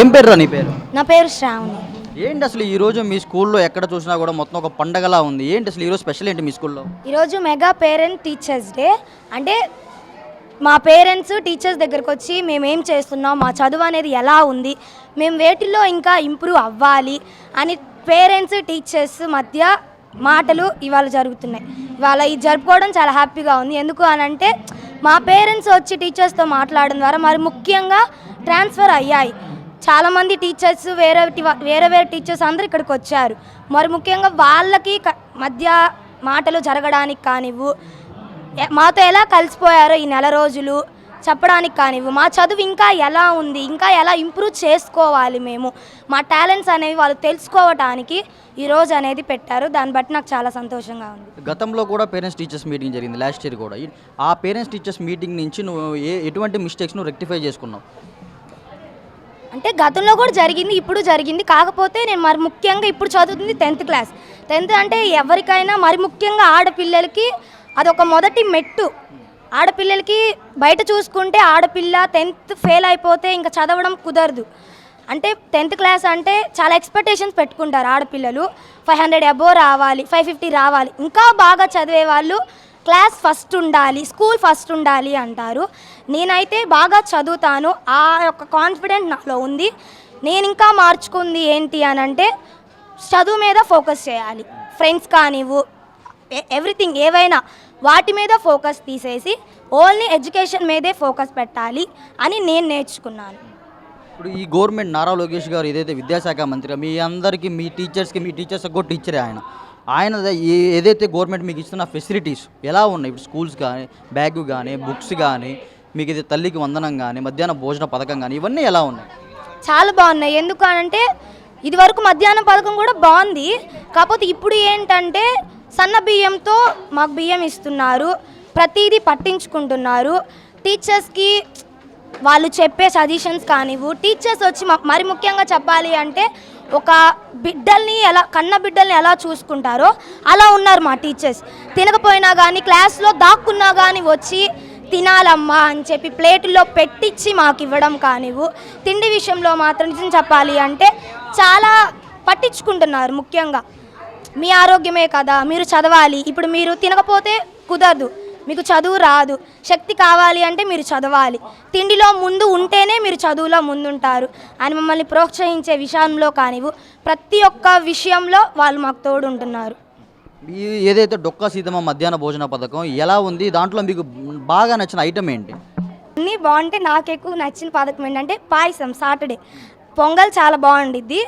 ఏం పేరు రా నీ పేరు? నా పేరు శ్రావణి. ఏంటి అసలు ఈ రోజు మీ స్కూల్లో ఎక్కడ చూసినా కూడా మొత్తం ఒక పండగలా ఉంది? ఏంటి అసలు ఈరోజు స్పెషల్ ఏంటి మీ స్కూల్లో? ఈరోజు మెగా పేరెంట్ టీచర్స్ డే. అంటే మా పేరెంట్స్ టీచర్స్ దగ్గరకు వచ్చి మేము ఏం చేస్తున్నాం మా చదువు అనేది ఎలా ఉంది మేము వేటిల్లో ఇంకా ఇంప్రూవ్ అవ్వాలి అని పేరెంట్స్ టీచర్స్ మధ్య మాటలు ఇవాళ జరుగుతున్నాయి. ఇవాళ ఇది జరుపుకోవడం చాలా హ్యాపీగా ఉంది. ఎందుకు అని అంటే మా పేరెంట్స్ వచ్చి టీచర్స్తో మాట్లాడడం ద్వారా మరి ముఖ్యంగా ట్రాన్స్ఫర్ అయ్యాయి. చాలామంది టీచర్స్ వేరే వేరే వేరే టీచర్స్ అందరు ఇక్కడికి వచ్చారు. మరి ముఖ్యంగా వాళ్ళకి మధ్య మాటలు జరగడానికి కానివ్వు మాతో ఎలా కలిసిపోయారో ఈ నెల రోజులు చెప్పడానికి కానివ్వు మా చదువు ఇంకా ఎలా ఉంది ఇంకా ఎలా ఇంప్రూవ్ చేసుకోవాలి మేము మా టాలెంట్స్ అనేవి వాళ్ళు తెలుసుకోవటానికి ఈ రోజు అనేది పెట్టారు. దాన్ని బట్టి నాకు చాలా సంతోషంగా ఉంది. గతంలో కూడా పేరెంట్స్ టీచర్స్ మీటింగ్ జరిగింది లాస్ట్ ఇయర్ కూడా. ఆ పేరెంట్స్ టీచర్స్ మీటింగ్ నుంచి నువ్వు ఏ ఎటువంటి మిస్టేక్స్ నువ్వు రెక్టిఫై చేసుకున్నావు? అంటే గతంలో కూడా జరిగింది ఇప్పుడు జరిగింది. కాకపోతే నేను మరి ముఖ్యంగా ఇప్పుడు చదువుతుంది టెన్త్ క్లాస్. టెన్త్ అంటే ఎవరికైనా మరి ముఖ్యంగా ఆడపిల్లలకి అదొక మొదటి మెట్టు. ఆడపిల్లలకి బయట చూసుకుంటే ఆడపిల్ల టెన్త్ ఫెయిల్ అయిపోతే ఇంకా చదవడం కుదరదు. అంటే టెన్త్ క్లాస్ అంటే చాలా ఎక్స్పెక్టేషన్స్ పెట్టుకుంటారు ఆడపిల్లలు. ఫైవ్ హండ్రెడ్ అబోవ్ రావాలి ఫైవ్ ఫిఫ్టీ రావాలి. ఇంకా బాగా చదివే వాళ్ళు క్లాస్ ఫస్ట్ ఉండాలి స్కూల్ ఫస్ట్ ఉండాలి అంటారు. నేనైతే బాగా చదువుతాను. ఆ యొక్క కాన్ఫిడెంట్ నాలో ఉంది. నేను ఇంకా మార్చుకుంది ఏంటి అని అంటే చదువు మీద ఫోకస్ చేయాలి. ఫ్రెండ్స్ కానివ్వు ఎవ్రీథింగ్ ఏవైనా వాటి మీద ఫోకస్ తీసేసి ఓన్లీ ఎడ్యుకేషన్ మీదే ఫోకస్ పెట్టాలి అని నేను నేర్చుకున్నాను. ఇప్పుడు ఈ గవర్నమెంట్ నారా లోకేష్ గారు ఏదైతే విద్యాశాఖ మంత్రి మీ అందరికీ మీ టీచర్స్కి మీ టీచర్స్కి కూడా టీచరే ఆయన. ఆయన ఏదైతే గవర్నమెంట్ మీకు ఇస్తున్న ఫెసిలిటీస్ ఎలా ఉన్నాయి? ఇప్పుడు స్కూల్స్ కానీ బ్యాగ్ కానీ బుక్స్ కానీ మీకు ఇది తల్లికి వందనం కానీ మధ్యాహ్న భోజన పథకం కానీ ఇవన్నీ ఎలా ఉన్నాయి? చాలా బాగున్నాయి. ఎందుకు అనంటే ఇది వరకు మధ్యాహ్నం పథకం కూడా బాగుంది. కాకపోతే ఇప్పుడు ఏంటంటే సన్న బియ్యంతో మాకు బియ్యం ఇస్తున్నారు. ప్రతిదీ పట్టించుకుంటున్నారు. టీచర్స్కి వాళ్ళు చెప్పే సజెషన్స్ కానివ్వు టీచర్స్ వచ్చి మరి ముఖ్యంగా చెప్పాలి అంటే ఒక బిడ్డల్ని ఎలా కన్న బిడ్డల్ని ఎలా చూసుకుంటారో అలా ఉన్నారు మా టీచర్స్. తినకపోయినా కానీ క్లాస్లో దాక్కున్నా కానీ వచ్చి తినాలమ్మా అని చెప్పి ప్లేట్లో పెట్టించి మాకు ఇవ్వడం కానివ్వు తిండి విషయంలో మాత్రం నిజం చెప్పాలి అంటే చాలా పట్టించుకుంటున్నారు ముఖ్యంగా. మీ ఆరోగ్యమే కదా మీరు చదవాలి. ఇప్పుడు మీరు తినకపోతే కుదరదు. మీకు చదువు రాదు. శక్తి కావాలి అంటే మీరు చదవాలి. తిండిలో ముందు ఉంటేనే మీరు చదువులో ముందుంటారు. అని మమ్మల్ని ప్రోత్సహించే విషయంలో కానివ్వు ప్రతి ఒక్క విషయంలో వాళ్ళు మాకు తోడు ఉంటున్నారు ఏదైతే డొక్కా సీతమ్మ మధ్యాహ్న భోజన పథకం ఎలా ఉంది? దాంట్లో మీకు బాగా నచ్చిన ఐటమ్ ఏంటి? అన్నీ బాగుంటే నాకు ఎక్కువ నచ్చిన పథకం ఏంటంటే పాయసం సాటర్డే. పొంగల్ చాలా బాగుండిద్ది.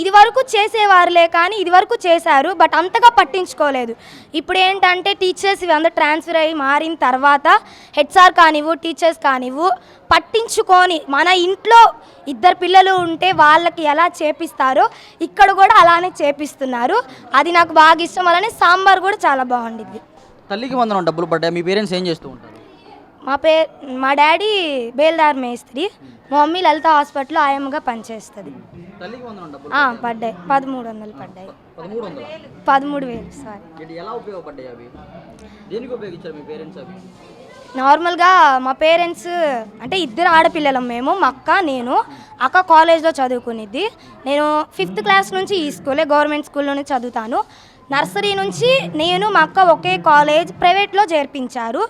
ఇది వరకు చేసేవారులే కానీ ఇది వరకు చేశారు బట్ అంతగా పట్టించుకోలేదు. ఇప్పుడు ఏంటంటే టీచర్స్ ఇవి అందరూ ట్రాన్స్ఫర్ అయ్యి మారిన తర్వాత హెచ్ఆర్ కానివ్వు టీచర్స్ కానివ్వు పట్టించుకొని మన ఇంట్లో ఇద్దరు పిల్లలు ఉంటే వాళ్ళకి ఎలా చేపిస్తారో ఇక్కడ కూడా అలానే చేపిస్తున్నారు. అది నాకు బాగా ఇష్టం. అలానే సాంబార్ కూడా చాలా బాగుండిద్ది. తల్లికి వందనం డబ్బులు పడ్డాయి. మీ పేరెంట్స్ ఏం చేస్తూ ఉంటారు? మా పే మా డాడీ బేల్దార్ మేస్త్రి. మా మమ్మీ లలిత హాస్పిటల్లో ఆయమ్మగా పనిచేస్తుంది. పడ్డాయి? పదమూడు వందలు పడ్డాయి. పదమూడు వేలు సారీ. నార్మల్గా మా పేరెంట్స్ అంటే ఇద్దరు ఆడపిల్లలం మేము మా అక్క నేను. అక్క కాలేజ్లో చదువుకునిద్ది. నేను ఫిఫ్త్ క్లాస్ నుంచి ఈ స్కూలే గవర్నమెంట్ స్కూల్లోనే చదువుతాను. నర్సరీ నుంచి నేను మా అక్క ఒకే కాలేజ్ ప్రైవేట్లో చేర్పించారు.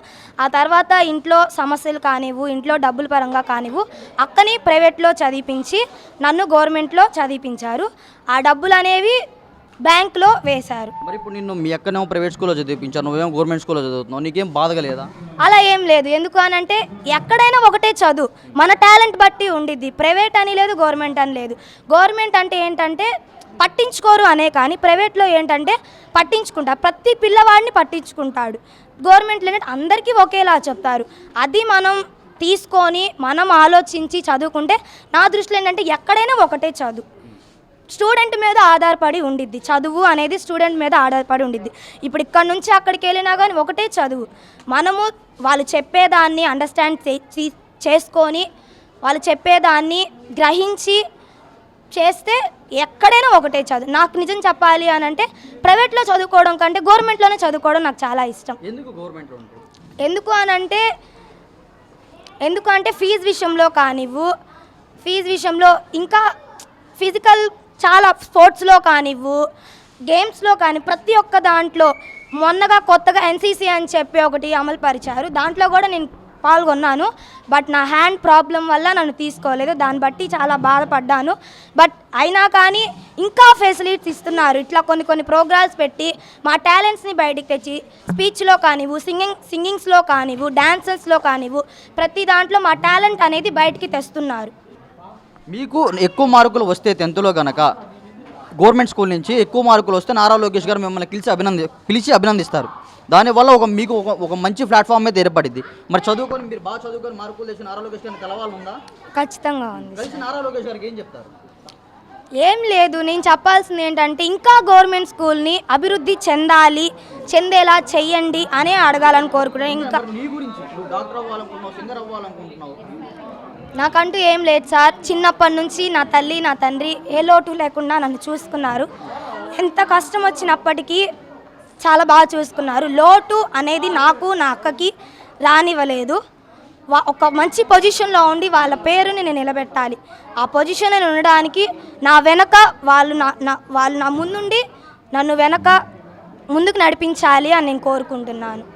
ఆ తర్వాత ఇంట్లో సమస్యలు కానివ్వు ఇంట్లో డబ్బుల పరంగా కానివ్వు అక్కని ప్రైవేట్లో చదివించి నన్ను గవర్నమెంట్లో చదివించారు. ఆ డబ్బులు అనేవి బ్యాంక్లో వేశారు. మరి ఇప్పుడు నిన్ను మీ అక్కనేమో ప్రైవేట్ స్కూల్లో చదివించాను నువ్వేమో గవర్నమెంట్ స్కూల్లో చదువుతున్నావు నీకేం బాధగా లేదా? అలా ఏం లేదు. ఎందుకు అని అంటే ఎక్కడైనా ఒకటే చదువు. మన టాలెంట్ బట్టి ఉండిద్ది. ప్రైవేట్ అని లేదు గవర్నమెంట్ అని లేదు. గవర్నమెంట్ అంటే ఏంటంటే పట్టించుకోరు అనే కానీ ప్రైవేట్లో ఏంటంటే పట్టించుకుంటారు ప్రతి పిల్లవాడిని పట్టించుకుంటాడు. గవర్నమెంట్లో ఏంటంటే అందరికీ ఒకేలా చెప్తారు. అది మనం తీసుకొని మనం ఆలోచించి చదువుకుంటే నా దృష్టిలో ఏంటంటే ఎక్కడైనా ఒకటే చదువు. స్టూడెంట్ మీద ఆధారపడి ఉండిద్ది. చదువు అనేది స్టూడెంట్ మీద ఆధారపడి ఉండిద్ది. ఇప్పుడు ఇక్కడ నుంచి అక్కడికి వెళ్ళినా కానీ ఒకటే చదువు. మనము వాళ్ళు చెప్పేదాన్ని అండర్స్టాండ్ చేసుకొని వాళ్ళు చెప్పేదాన్ని గ్రహించి చేస్తే ఎక్కడైనా ఒకటే చదువు. నాకు నిజం చెప్పాలి అని అంటే ప్రైవేట్లో చదువుకోవడం కంటే గవర్నమెంట్లోనే చదువుకోవడం నాకు చాలా ఇష్టం. ఎందుకు గవర్నమెంట్లో ఎందుకు అని అంటే ఎందుకు అంటే ఫీజు విషయంలో కానివ్వు ఫీజు విషయంలో ఇంకా ఫిజికల్ చాలా స్పోర్ట్స్లో కానివ్వు గేమ్స్లో కానీ ప్రతి ఒక్క దాంట్లో మొన్నగా కొత్తగా ఎన్సీసీ అని చెప్పి ఒకటి అమలు పరిచారు దాంట్లో కూడా నేను పాల్గొన్నాను. బట్ నా హ్యాండ్ ప్రాబ్లం వల్ల నన్ను తీసుకోలేదు. దాన్ని బట్టి చాలా బాధపడ్డాను. బట్ అయినా కానీ ఇంకా ఫెసిలిటీస్ ఇస్తున్నారు. ఇట్లా కొన్ని కొన్ని ప్రోగ్రామ్స్ పెట్టి మా టాలెంట్స్ని బయటికి తెచ్చి స్పీచ్లో కానివ్వు సింగింగ్ సింగింగ్స్లో కానివ్వు డ్యాన్సెస్లో కానివ్వు ప్రతి దాంట్లో మా టాలెంట్ అనేది బయటికి తెస్తున్నారు. మీకు ఎక్కువ మార్కులు వస్తే టెన్త్లో కనుక గవర్నమెంట్ స్కూల్ నుంచి ఎక్కువ మార్కులు వస్తే నారా లోకేష్ గారు మిమ్మల్ని పిలిచి అభినంది పిలిచి అభినందిస్తారు. దానివల్ల ఒక మీకు ఒక ఒక మంచి ప్లాట్ఫామ్ అయితే ఏర్పడింది. మరి చదువుకొని మీరు బాగా చదువుకొని మార్కులు తెచ్చి నారా లోకేష్ గారిని కలవాలనుందా ఖచ్చితంగా ఉంది కలిసి నారా లోకేష్ గారికి ఏం చెప్తారు? ఏం లేదు నేను చెప్పాల్సింది ఏంటంటే ఇంకా గవర్నమెంట్ స్కూల్ని అభివృద్ధి చెందాలి చెందేలా చెయ్యండి అనే అడగాలని కోరుకుంటున్నాను. ఇంకా మరి నీ గురించి నువ్వు డాక్టర్ అవ్వాలనుకుంటున్నావు సింగర్ అవ్వాలనుకుంటున్నావు. నాకంటూ ఏం లేదు సార్. చిన్నప్పటి నుంచి నా తల్లి నా తండ్రి ఏ లోటు లేకుండా నన్ను చూసుకున్నారు. ఎంత కష్టం వచ్చినప్పటికీ చాలా బాగా చూసుకున్నారు. లోటు అనేది నాకు నా అక్కకి రానివ్వలేదు. వా ఒక మంచి పొజిషన్లో ఉండి వాళ్ళ పేరుని నేను నిలబెట్టాలి. ఆ పొజిషన్లో ఉండడానికి నా వెనక వాళ్ళు నా నా- వాళ్ళు నా ముందుండి నన్ను వెనక ముందుకు నడిపించాలి అని నేను కోరుకుంటున్నాను.